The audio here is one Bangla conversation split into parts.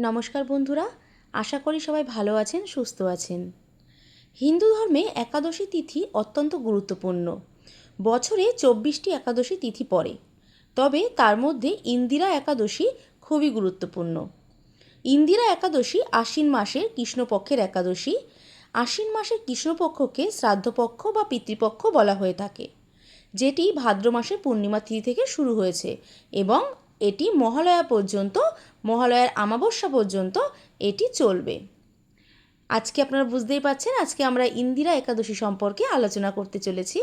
নমস্কার বন্ধুরা, আশা করি সবাই ভালো আছেন, সুস্থ আছেন। হিন্দু ধর্মে একাদশী তিথি অত্যন্ত গুরুত্বপূর্ণ। বছরে চব্বিশটি একাদশী তিথি পড়ে। তবে তার মধ্যে ইন্দিরা একাদশী খুবই গুরুত্বপূর্ণ। ইন্দিরা একাদশী আশ্বিন মাসের কৃষ্ণপক্ষের একাদশী। আশ্বিন মাসের কৃষ্ণপক্ষকে শ্রাদ্ধপক্ষ বা পিতৃপক্ষ বলা হয়ে থাকে। যেটি ভাদ্র মাসের পূর্ণিমা তিথি থেকে শুরু হয়েছে এবং এটি মহালয়া পর্যন্ত মহালয়ার আমাবস্যা পর্যন্ত এটি চলবে। আজকে আপনারা বুঝতেই পারছেন, আজকে আমরা ইন্দিরা একাদশী সম্পর্কে আলোচনা করতে চলেছি।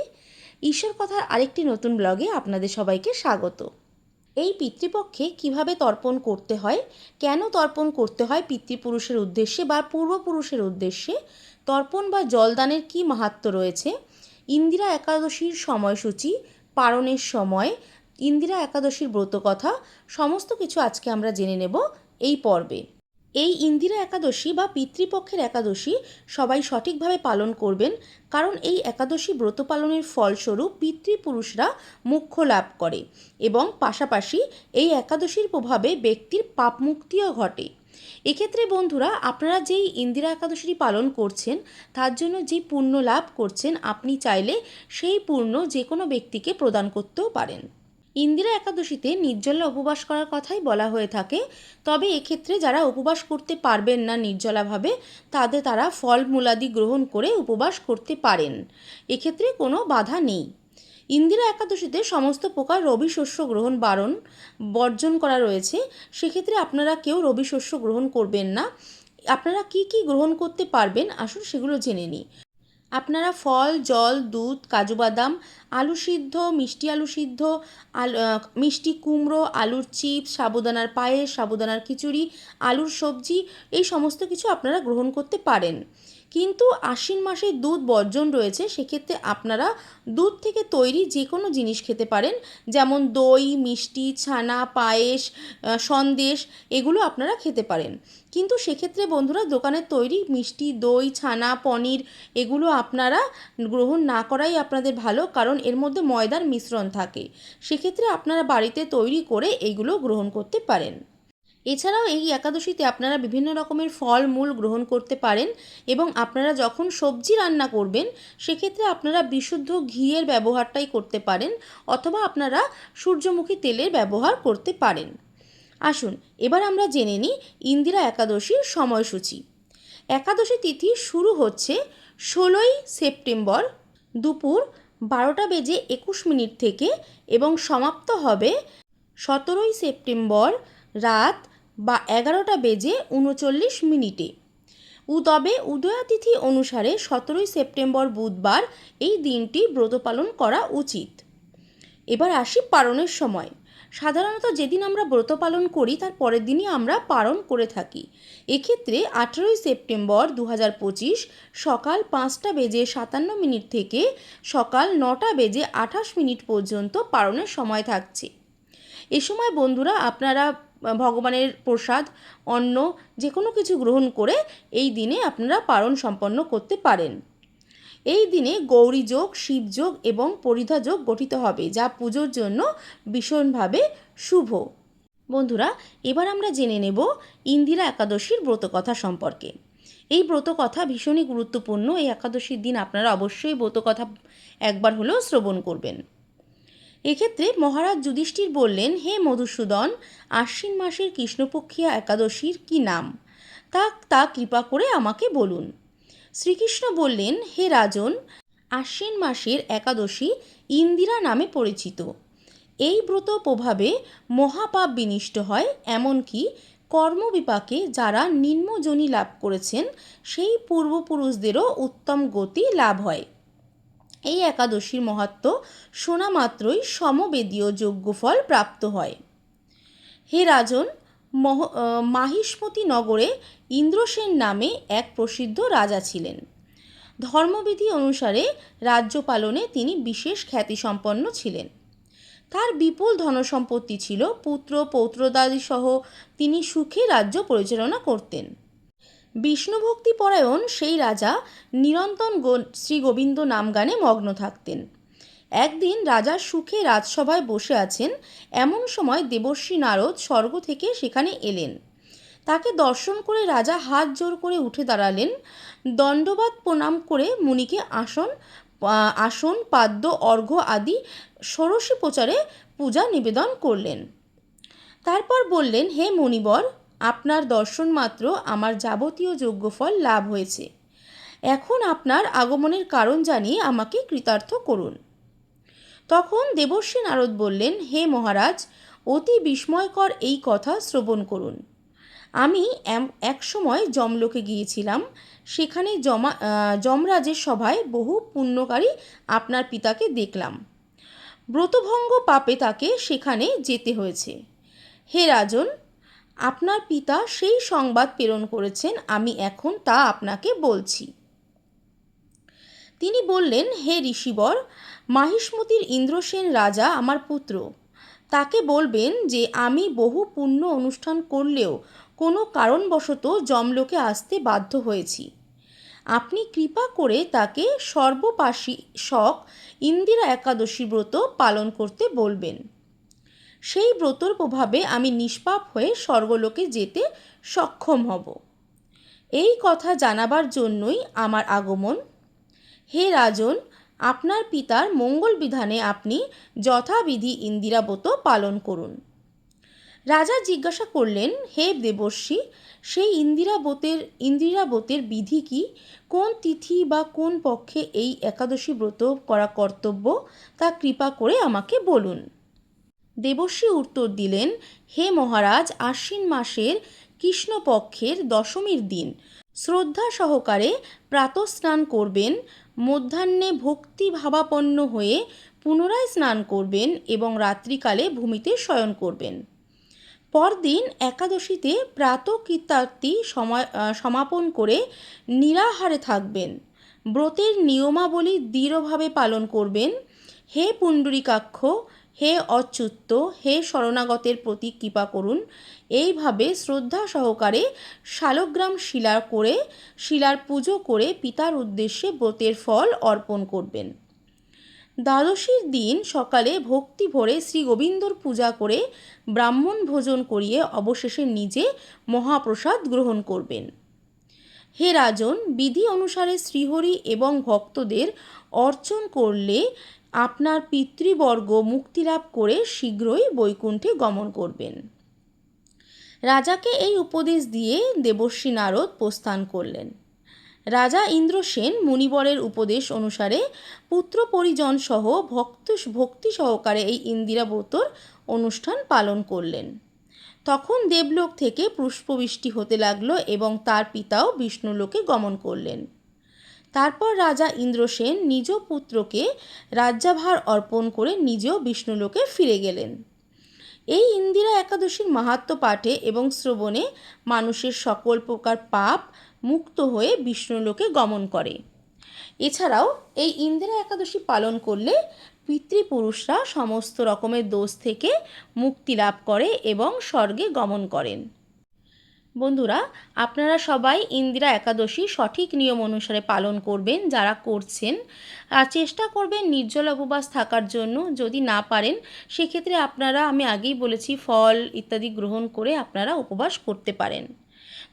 ঈশ্বর কথার আরেকটি নতুন ব্লগে আপনাদের সবাইকে স্বাগত। এই পিতৃপক্ষে কীভাবে তর্পণ করতে হয়, কেন তর্পণ করতে হয় পিতৃপুরুষের উদ্দেশ্যে বা পূর্বপুরুষের উদ্দেশ্যে, তর্পণ বা জলদানের কী মাহাত্ম্য রয়েছে, ইন্দিরা একাদশীর সময়সূচি পারণের সময় ইন্দিরা একাদশীর ব্রত কথা, সমস্ত কিছু আজকে আমরা জেনে নেব এই পর্বে। এই ইন্দিরা একাদশী বা পিতৃপক্ষের একাদশী সবাই সঠিকভাবে পালন করবেন, কারণ এই একাদশী ব্রত পালনের ফলস্বরূপ পিতৃপুরুষরা মুখ্য লাভ করে এবং পাশাপাশি এই একাদশীর প্রভাবে ব্যক্তির পাপমুক্তিও ঘটে। এক্ষেত্রে বন্ধুরা, আপনারা যেই ইন্দিরা একাদশীটি পালন করছেন, তার জন্য যে পুণ্য লাভ করছেন, আপনি চাইলে সেই পুণ্য যে কোনো ব্যক্তিকে প্রদান করতেও পারেন। ইন্দিরা একাদশীতে নির্জলা উপবাস করার কথাই বলা হয়ে থাকে। তবে এক্ষেত্রে যারা উপবাস করতে পারবেন না নির্জলাভাবে, তাদের তারা ফল মূলাদি গ্রহণ করে উপবাস করতে পারেন। এক্ষেত্রে কোনো বাধা নেই। ইন্দিরা একাদশীতে সমস্ত প্রকার রবি শস্য গ্রহণ বারণ বর্জন করা রয়েছে। সেক্ষেত্রে আপনারা কেউ রবি শস্য গ্রহণ করবেন না। আপনারা কি কি গ্রহণ করতে পারবেন? আসুন সেগুলো জেনে নিই। আপনারা ফল, জল, দুধ, কাজু বাদাম, আলু সিদ্ধ, মিষ্টি আলু সিদ্ধ, আলু মিষ্টি কুমড়ো, আলুর চিপস, সাবুদানার পায়েস, সাবুদানার খিচুড়ি, আলুর সবজি, এই সমস্ত কিছু আপনারা গ্রহণ করতে পারেন। কিন্তু আশ্বিন মাসে দুধ বর্জন রয়েছে, সেক্ষেত্রে আপনারা দুধ থেকে তৈরি যে কোনো জিনিস খেতে পারেন, যেমন দই, মিষ্টি, ছানা, পায়েস সন্দেশ, এগুলো আপনারা খেতে পারেন। কিন্তু সেক্ষেত্রে বন্ধুরা দোকানের তৈরি মিষ্টি, দই, ছানা, পনির, এগুলো আপনারা গ্রহণ না করাই আপনাদের ভালো, কারণ এর মধ্যে ময়দার মিশ্রণ থাকে। সেক্ষেত্রে আপনারা বাড়িতে তৈরি করে এইগুলো গ্রহণ করতে পারেন। এছাড়াও এই একাদশীতে আপনারা বিভিন্ন রকমের ফল মূল গ্রহণ করতে পারেন এবং আপনারা যখন সবজি রান্না করবেন, সেক্ষেত্রে আপনারা বিশুদ্ধ ঘিয়ের ব্যবহারটাই করতে পারেন অথবা আপনারা সূর্যমুখী তেলের ব্যবহার করতে পারেন। আসুন, এবার আমরা জেনে নিই ইন্দিরা একাদশীর সময়সূচি। একাদশী তিথি শুরু হচ্ছে ষোলোই সেপ্টেম্বর দুপুর বারোটা বেজে একুশ মিনিট থেকে এবং সমাপ্ত হবে সতেরোই সেপ্টেম্বর রাত বা এগারোটা বেজে উনচল্লিশ মিনিটে। তবে উদয়াতিথি অনুসারে সতেরোই সেপ্টেম্বর বুধবার এই দিনটি ব্রত পালন করা উচিত। এবার আসি পালনের সময়। সাধারণত যেদিন আমরা ব্রত পালন করি, তার পরের দিনই আমরা পালন করে থাকি। এক্ষেত্রে আঠেরোই সেপ্টেম্বর দু হাজার পঁচিশ সকাল পাঁচটা বেজে সাতান্ন মিনিট থেকে সকাল নটা বেজে আঠাশ মিনিট পর্যন্ত পালনের সময় থাকছে। এ সময় বন্ধুরা, আপনারা ভগবানের প্রসাদ, অন্ন যে কোনো কিছু গ্রহণ করে এই দিনে আপনারা পালন সম্পন্ন করতে পারেন। এই দিনে গৌরী যোগ শিবযোগ এবং পরিধা যোগ গঠিত হবে, যা পুজোর জন্য ভীষণভাবে শুভ। বন্ধুরা, এবার আমরা জেনে নেব ইন্দিরা একাদশীর ব্রতকথা সম্পর্কে। এই ব্রতকথা ভীষণই গুরুত্বপূর্ণ। এই একাদশীর দিন আপনারা অবশ্যই ব্রতকথা একবার হলেও শ্রবণ করবেন। এক্ষেত্রে মহারাজ যুধিষ্ঠির বললেন, হে মধুসূদন, আশ্বিন মাসের কৃষ্ণপক্ষিয়া একাদশীর কি নাম? তা তা কৃপা করে আমাকে বলুন। শ্রীকৃষ্ণ বললেন, হে রাজন, আশ্বিন মাসের একাদশী ইন্দিরা নামে পরিচিত। এই ব্রত প্রভাবে মহাপাপ বিনিষ্ট হয়, এমনকি কর্মবিপাকে যারা নিম্নজনী লাভ করেছেন, সেই পূর্বপুরুষদেরও উত্তম গতি লাভ হয়। এই একাদশীর মহাত্ম শোনা মাত্রই সমবেদীয় যজ্ঞফল প্রাপ্ত হয়। হে রাজন, মহ মাহিষ্মতি নগরে ইন্দ্রসেন নামে এক প্রসিদ্ধ রাজা ছিলেন। ধর্মবিধি অনুসারে রাজ্য পালনে তিনি বিশেষ খ্যাতিসম্পন্ন ছিলেন। তার বিপুল ধনসম্পত্তি ছিল পুত্র পৌত্রদাদি সহ তিনি সুখে রাজ্য পরিচালনা করতেন। বিষ্ণুভক্তি পরায়ণ সেই রাজা নিরন্তন শ্রী গোবিন্দ নাম গানে মগ্ন থাকতেন। একদিন রাজা সুখে রাজসভায় বসে আছেন, এমন সময় দেবর্ষী নারদ স্বর্গ থেকে সেখানে এলেন। তাকে দর্শন করে রাজা হাত জোর করে উঠে দাঁড়ালেন, দণ্ডবাদ প্রণাম করে মুনিকে আসন আসন, পাদ্য, অর্ঘ্য আদি, ষোড়শী প্রচারে পূজা নিবেদন করলেন। তারপর বললেন, হে মণিবর আপনার দর্শন মাত্র আমার যাবতীয় যজ্ঞফল লাভ হয়েছে। এখন আপনার আগমনের কারণ জানিয়ে আমাকে কৃতার্থ করুন। তখন দেবর্ষী নারদ বললেন, হে মহারাজ, অতি বিস্ময়কর এই কথা শ্রবণ করুন। আমি এক সময় জমলোকে গিয়েছিলাম। সেখানে জমা যমরাজের সভায় বহু পুণ্যকারী আপনার পিতাকে দেখলাম। ব্রতভঙ্গ পাপে তাকে সেখানে যেতে হয়েছে। হে রাজন আপনার পিতা সেই সংবাদ প্রেরণ করেছেন, আমি এখন তা আপনাকে বলছি। তিনি বললেন, হে ঋষিবর, মাহিষ্মতির ইন্দ্রসেন রাজা আমার পুত্র। তাকে বলবেন যে, আমি বহু পুণ্য অনুষ্ঠান করলেও কোনো কারণবশত জমলোকে আসতে বাধ্য হয়েছি। আপনি কৃপা করে তাকে সর্বপাশী শক ইন্দিরা একাদশী ব্রত পালন করতে বলবেন। সেই ব্রতর প্রভাবে আমি নিষ্পাপ হয়ে স্বর্গলোকে যেতে সক্ষম হব। এই কথা জানাবার জন্যই আমার আগমন। হে রাজন, আপনার পিতার মঙ্গল বিধানে আপনি যথাবিধি ইন্দিরাবত পালন করুন। রাজা জিজ্ঞাসা করলেন, হে দেবর্ষী, সেই ইন্দিরাবতের ইন্দিরাবতের বিধি কি? কোন তিথি বা কোন পক্ষে এই একাদশী ব্রত করা কর্তব্য? তা কৃপা করে আমাকে বলুন। দেবর্ষী উত্তর দিলেন, হে মহারাজ, আশ্বিন মাসের কৃষ্ণপক্ষের দশমীর দিন। শ্রদ্ধা সহকারে প্রাতঃস্নান করবেন, মধ্যাহ্নে ভক্তিভাবাপন্ন হয়ে পুনরায় স্নান করবেন এবং রাত্রিকালে ভূমিতে শয়ন করবেন। পরদিন একাদশীতে প্রাতকৃতার্থী সমাপন করে নিরাহারে থাকবেন। ব্রতের নিয়মাবলী দৃঢ়ভাবে পালন করবেন। হে পুণ্ডরীকাক্ষ হে অচ্যুত, হে শরণাগতের প্রতি কৃপা করুন। এইভাবে শ্রদ্ধা সহকারে শালগ্রাম শিলা করে, শিলার পুজো করে পিতার উদ্দেশ্যে ব্রতের ফল অর্পণ করবেন। দ্বাদশীর দিন সকালে ভক্তি ভরে শ্রী গোবিন্দর পূজা করে ব্রাহ্মণ ভোজন করিয়ে অবশেষে নিজে মহাপ্রসাদ গ্রহণ করবেন। হে রাজন, বিধি অনুসারে শ্রীহরি এবং ভক্তদের অর্চন করলে আপনার পিতৃবর্গ মুক্তিলাভ করে শীঘ্রই বৈকুণ্ঠে গমন করবেন। রাজাকে এই উপদেশ দিয়ে দেবর্ষী নারদ প্রস্থান করলেন। রাজা ইন্দ্রসেন মুনিবরের উপদেশ অনুসারে পুত্র পরিজন সহ ভক্ত ভক্তি সহকারে এই ইন্দিরাব্রতর অনুষ্ঠান পালন করলেন। তখন দেবলোক থেকে পুষ্পবৃষ্টি হতে লাগল এবং তার পিতাও বিষ্ণুলোকে গমন করলেন। তারপর রাজা ইন্দ্রসেন নিজ পুত্রকে রাজ্যাভার অর্পণ করে নিজেও বিষ্ণুলোকে ফিরে গেলেন। এই ইন্দিরা একাদশীর মাহাত্ম্য পাঠে এবং শ্রবণে মানুষের সকল প্রকার পাপ মুক্ত হয়ে বিষ্ণুলোকে গমন করে। এছাড়াও এই ইন্দিরা একাদশী পালন করলে পিতৃপুরুষরা সমস্ত রকমের দোষ থেকে মুক্তি লাভ করে এবং স্বর্গে গমন করেন। বন্ধুরা, আপনারা সবাই ইন্দিরা একাদশী সঠিক নিয়ম অনুসারে পালন করবেন যারা করছেন। আর চেষ্টা করবেন নির্জল উপবাস থাকার জন্য। যদি না পারেন, সেক্ষেত্রে আপনারা, আমি আগেই বলেছি, ফল ইত্যাদি গ্রহণ করে আপনারা উপবাস করতে পারেন।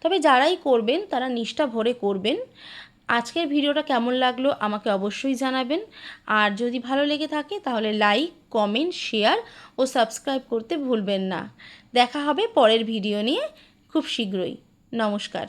তবে যারাই করবেন, তারা নিষ্ঠা ভরে করবেন। আজকের ভিডিওটা কেমন লাগল আমাকে অবশ্যই জানাবেন। আর যদি ভালো লেগে থাকে, তাহলে লাইক, কমেন্ট, শেয়ার ও সাবস্ক্রাইব করতে ভুলবেন না। দেখা হবে পরের ভিডিও নিয়ে। খুব শীঘ্রই। নমস্কার।